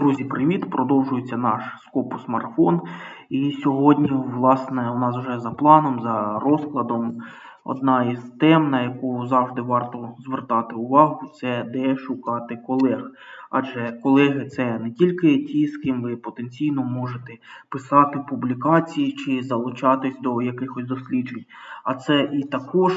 Друзі, привіт! Продовжується наш Scopus марафон. І сьогодні, власне, у нас вже за планом, за розкладом, одна із тем, на яку завжди варто звертати увагу, це де шукати колег. Адже колеги це не тільки ті, з ким ви потенційно можете писати публікації чи залучатись до якихось досліджень, а це і також.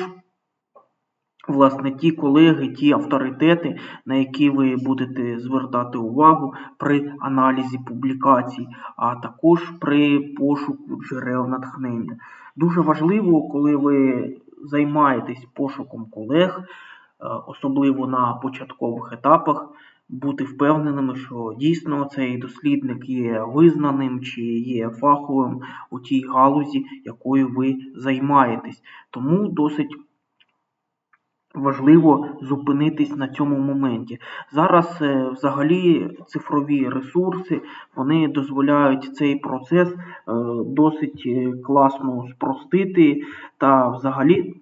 Власне, ті колеги, ті авторитети, на які ви будете звертати увагу при аналізі публікацій, а також при пошуку джерел натхнення. Дуже важливо, коли ви займаєтесь пошуком колег, е, особливо на початкових етапах, бути впевненими, що дійсно цей дослідник є визнаним чи є фаховим у тій галузі, якою ви займаєтесь. Тому досить важливо зупинитись на цьому моменті. Зараз е, взагалі цифрові ресурси вони дозволяють цей процес е, досить е, класно спростити та взагалі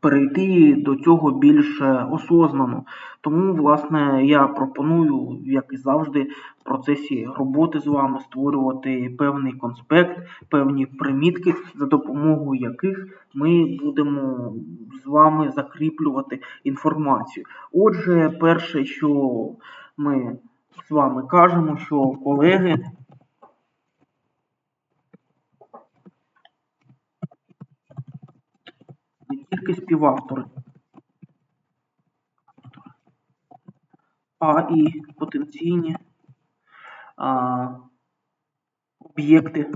перейти до цього більш осознано. Тому, власне, я пропоную, як і завжди, в процесі роботи з вами створювати певний конспект, певні примітки, за допомогою яких ми будемо з вами закріплювати інформацію. Отже, перше, що ми з вами кажемо, що колеги. Не тільки співавтори, а і потенційні а, об'єкти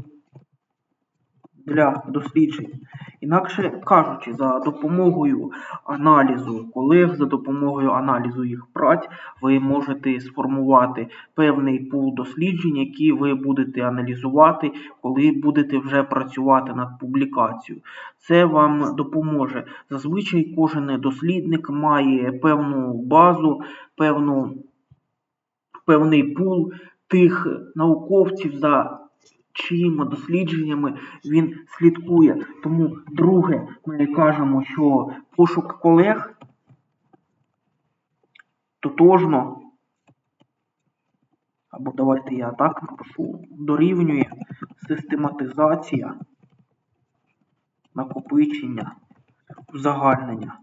для досліджень. Інакше кажучи, за допомогою аналізу колег, за допомогою аналізу їх праць, ви можете сформувати певний пул досліджень, які ви будете аналізувати, коли будете вже працювати над публікацією. Це вам допоможе. Зазвичай кожен дослідник має певну базу, певну, певний пул тих науковців, за чиїми дослідженнями він слідкує. Тому, друге, ми кажемо, що пошук колег тотожно, або давайте я так напишу, дорівнює систематизація, накопичення, узагальнення.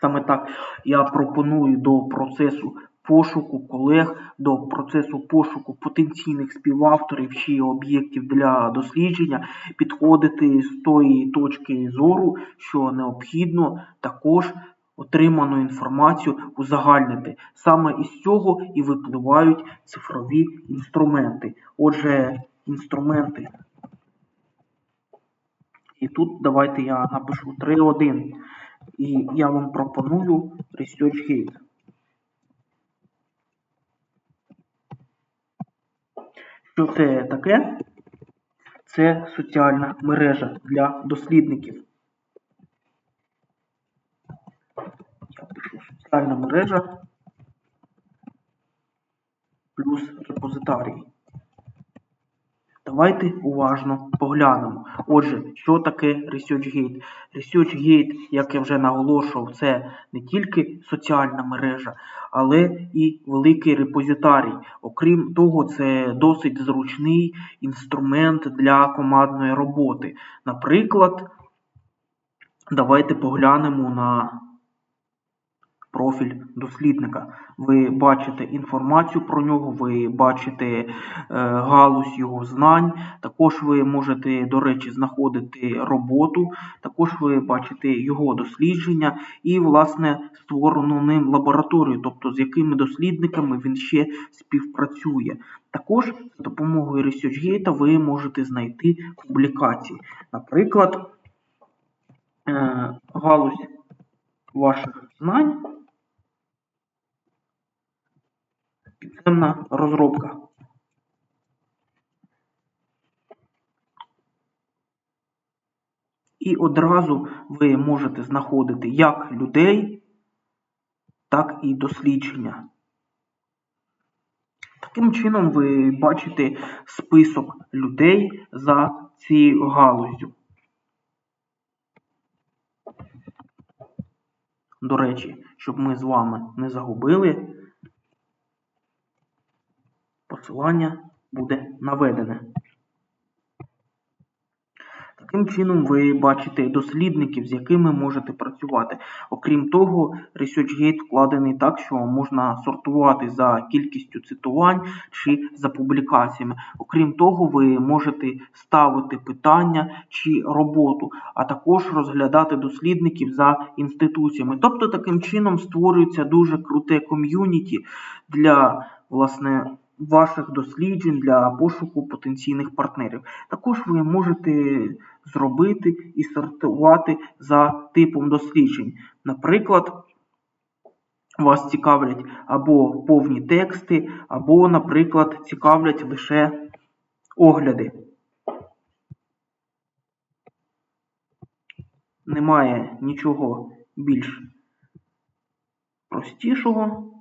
Саме так я пропоную до процесу пошуку колег до процесу пошуку потенційних співавторів чи об'єктів для дослідження підходити з тої точки зору, що необхідно також отриману інформацію узагальнити. Саме із цього і випливають цифрові інструменти. Отже, інструменти. І тут давайте я напишу 3.1. І я вам пропоную ResearchGate. Що це таке? Це соціальна мережа для дослідників. Я пишу соціальна мережа плюс репозитарій. Давайте уважно поглянемо. Отже, що таке ResearchGate? ResearchGate, як я вже наголошував, це не тільки соціальна мережа, але і великий репозитарій. Окрім того, це досить зручний інструмент для командної роботи. Наприклад, давайте поглянемо на профіль дослідника. Ви бачите інформацію про нього, ви бачите е, галузь його знань. Також ви можете, до речі, знаходити роботу, також ви бачите його дослідження і, власне, створену ним лабораторію, тобто з якими дослідниками він ще співпрацює. Також за допомогою ResearchGate ви можете знайти публікації. Наприклад, е, галузь ваших знань. Підземна розробка. І одразу ви можете знаходити як людей, так і дослідження. Таким чином, ви бачите список людей за цією галузю. До речі, щоб ми з вами не загубили посилання буде наведене. Таким чином, ви бачите дослідників, з якими можете працювати. Окрім того, ResearchGate вкладений так, що можна сортувати за кількістю цитувань чи за публікаціями. Окрім того, ви можете ставити питання чи роботу, а також розглядати дослідників за інституціями. Тобто, таким чином створюється дуже круте ком'юніті для власне ваших досліджень для пошуку потенційних партнерів. Також ви можете зробити і сортувати за типом досліджень. Наприклад, вас цікавлять або повні тексти, або, наприклад, цікавлять лише огляди. Немає нічого більш простішого,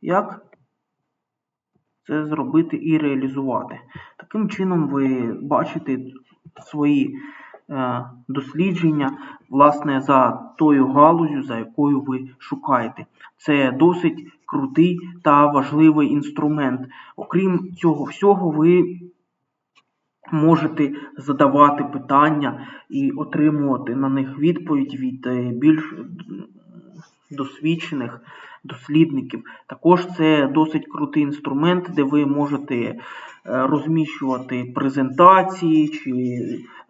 як це зробити і реалізувати. Таким чином, ви бачите свої е, дослідження, власне, за тою галузю, за якою ви шукаєте. Це досить крутий та важливий інструмент. Окрім цього всього, ви можете задавати питання і отримувати на них відповідь від е, більш досвідчених дослідників. Також це досить крутий інструмент, де ви можете розміщувати презентації чи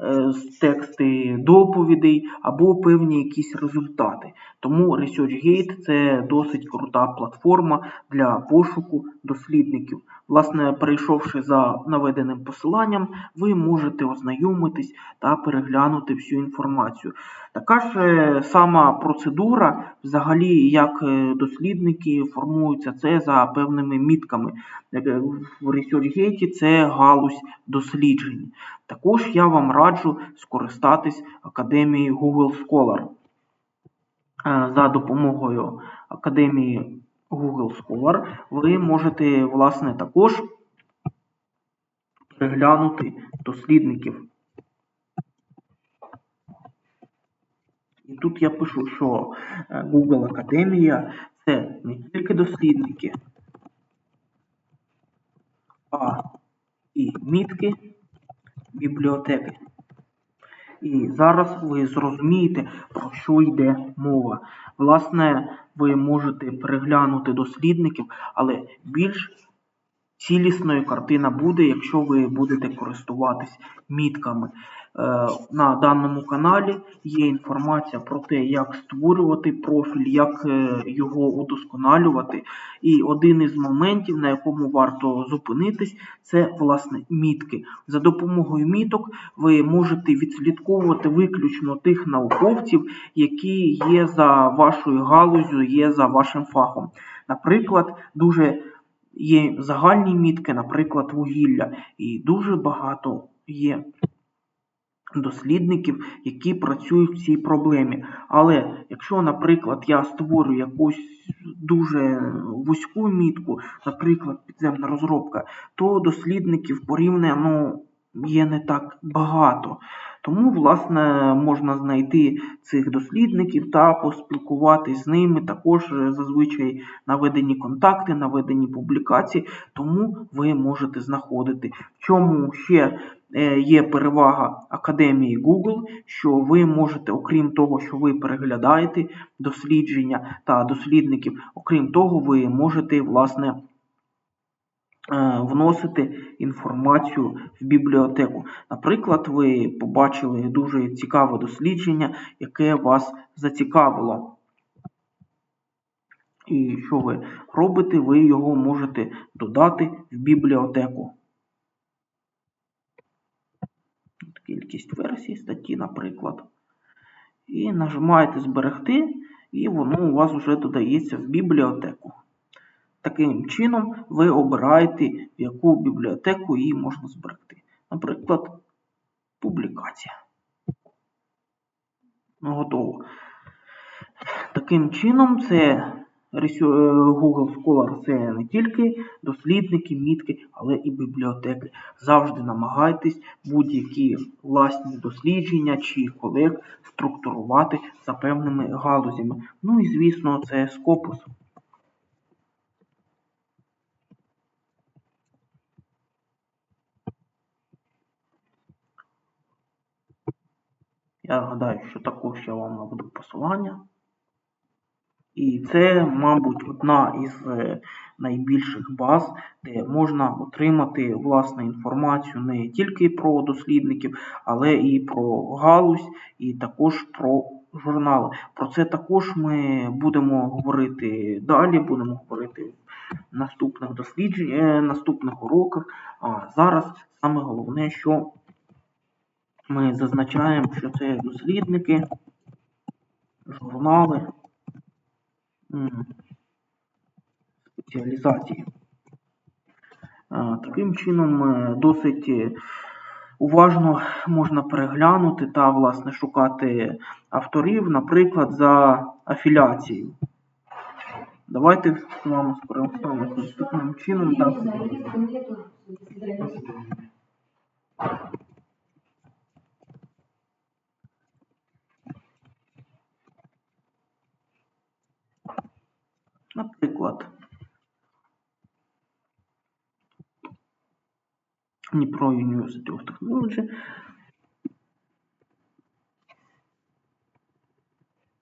е, тексти доповідей або певні якісь результати. Тому ResearchGate це досить крута платформа для пошуку дослідників. Власне, перейшовши за наведеним посиланням, ви можете ознайомитись та переглянути всю інформацію. Така ж е, сама процедура, взагалі, як е, дослідники формуються, це за певними мітками. Е, в ResearchGate це галузь досліджень. Також я вам раджу скористатись академією Google Scholar. За допомогою академії Google Scholar ви можете, власне, також переглянути дослідників. І тут я пишу, що е, Google Академія це не тільки дослідники, а мітки бібліотеки. І зараз ви зрозумієте, про що йде мова. Власне, ви можете переглянути дослідників, але більш цілісною картина буде, якщо ви будете користуватись мітками. Е, на даному каналі є інформація про те, як створювати профіль, як е, його удосконалювати. І один із моментів, на якому варто зупинитись, це власне мітки. За допомогою міток ви можете відслідковувати виключно тих науковців, які є за вашою галузю, є за вашим фахом. Наприклад, дуже є загальні мітки, наприклад, вугілля, і дуже багато є дослідників, які працюють в цій проблемі. Але якщо, наприклад, я створю якусь дуже вузьку мітку, наприклад, підземна розробка, то дослідників порівняно є не так багато. Тому, власне, можна знайти цих дослідників та поспілкуватись з ними. Також е, зазвичай наведені контакти, наведені публікації, тому ви можете знаходити. В чому ще е, є перевага Академії Google, що ви можете, окрім того, що ви переглядаєте дослідження та дослідників, окрім того, ви можете, власне, вносити інформацію в бібліотеку. Наприклад, ви побачили дуже цікаве дослідження, яке вас зацікавило. І що ви робите, ви його можете додати в бібліотеку. Кількість версій статті, наприклад. І нажимаєте Зберегти, і воно у вас вже додається в бібліотеку. Таким чином, ви обираєте, в яку бібліотеку її можна зберегти. Наприклад, публікація. Ну, готово. Таким чином, це е, Google Scholar це не тільки дослідники, мітки, але і бібліотеки. Завжди намагайтесь будь-які власні дослідження чи колег структурувати за певними галузями. Ну і звісно, це Scopus. Я гадаю, що також я вам наведу посилання. І це, мабуть, одна із е, найбільших баз, де можна отримати власне інформацію не тільки про дослідників, але і про галузь, і також про журнали. Про це також ми будемо говорити далі, будемо говорити в наступних досліджень, е, наступних уроках. А зараз саме головне, що ми зазначаємо, що це дослідники, журнали спеціалізації. Е, Таким чином, е, досить е, уважно можна переглянути та, власне, шукати авторів, наприклад, за афіляцією. Давайте з вами скористаємося наступним чином. Так. Наприклад, Дніпро University of Technology.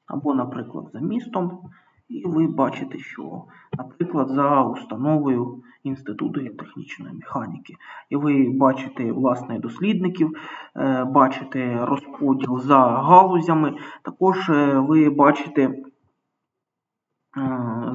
Або, наприклад, за містом. І ви бачите, що, наприклад, за установою Інституту геотехнічної механіки. І ви бачите власне дослідників, е, бачите розподіл за галузями. Також е, ви бачите е,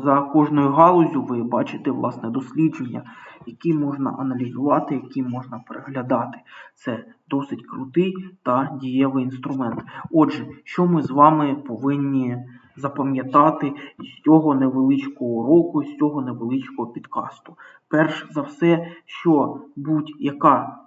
за кожною галузю ви бачите власне дослідження, які можна аналізувати, які можна переглядати. Це досить крутий та дієвий інструмент. Отже, що ми з вами повинні запам'ятати з цього невеличкого уроку, з цього невеличкого підкасту? Перш за все, що будь-яка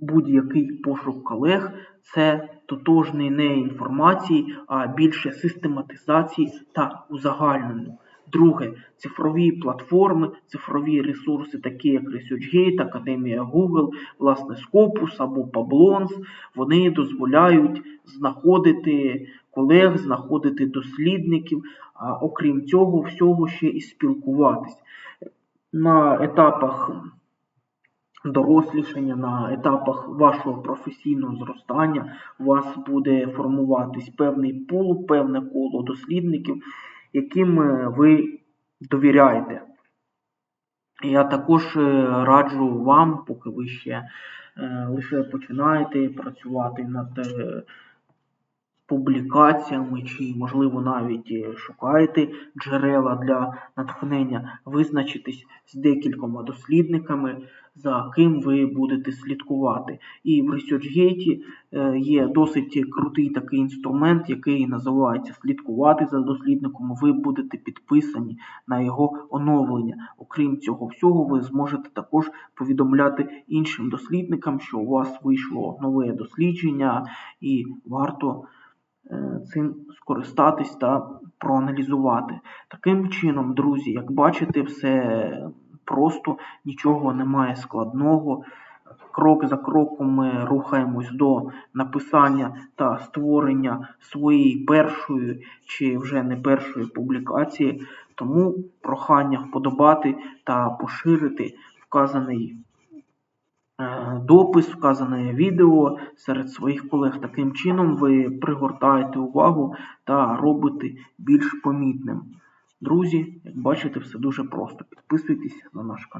будь-який пошук колег це тотожний не інформації, а більше систематизації та узагальнення. Друге, цифрові платформи, цифрові ресурси, такі як ResearchGate, Академія Google, власне, Scopus або Pablons, вони дозволяють знаходити колег, знаходити дослідників, а окрім цього всього ще і спілкуватись. На етапах дорослішання, на етапах вашого професійного зростання у вас буде формуватись певний пул, певне коло дослідників, яким е, ви довіряєте. Я також е, раджу вам, поки ви ще е, лише починаєте працювати над публікаціями, чи, можливо, навіть шукаєте джерела для натхнення, визначитись з декількома дослідниками, за ким ви будете слідкувати. І в ResearchGate е, є досить крутий такий інструмент, який називається слідкувати за дослідником. Ви будете підписані на його оновлення. Окрім цього всього, ви зможете також повідомляти іншим дослідникам, що у вас вийшло нове дослідження, і варто е, цим скористатись та проаналізувати. Таким чином, друзі, як бачите, все просто, нічого немає складного. Крок за кроком ми рухаємось до написання та створення своєї першої чи вже не першої публікації. Тому прохання вподобати та поширити вказаний е, допис, вказане відео серед своїх колег. Таким чином ви пригортаєте увагу та робите більш помітним. Друзі, як бачите, все дуже просто. Підписуйтесь на наш канал.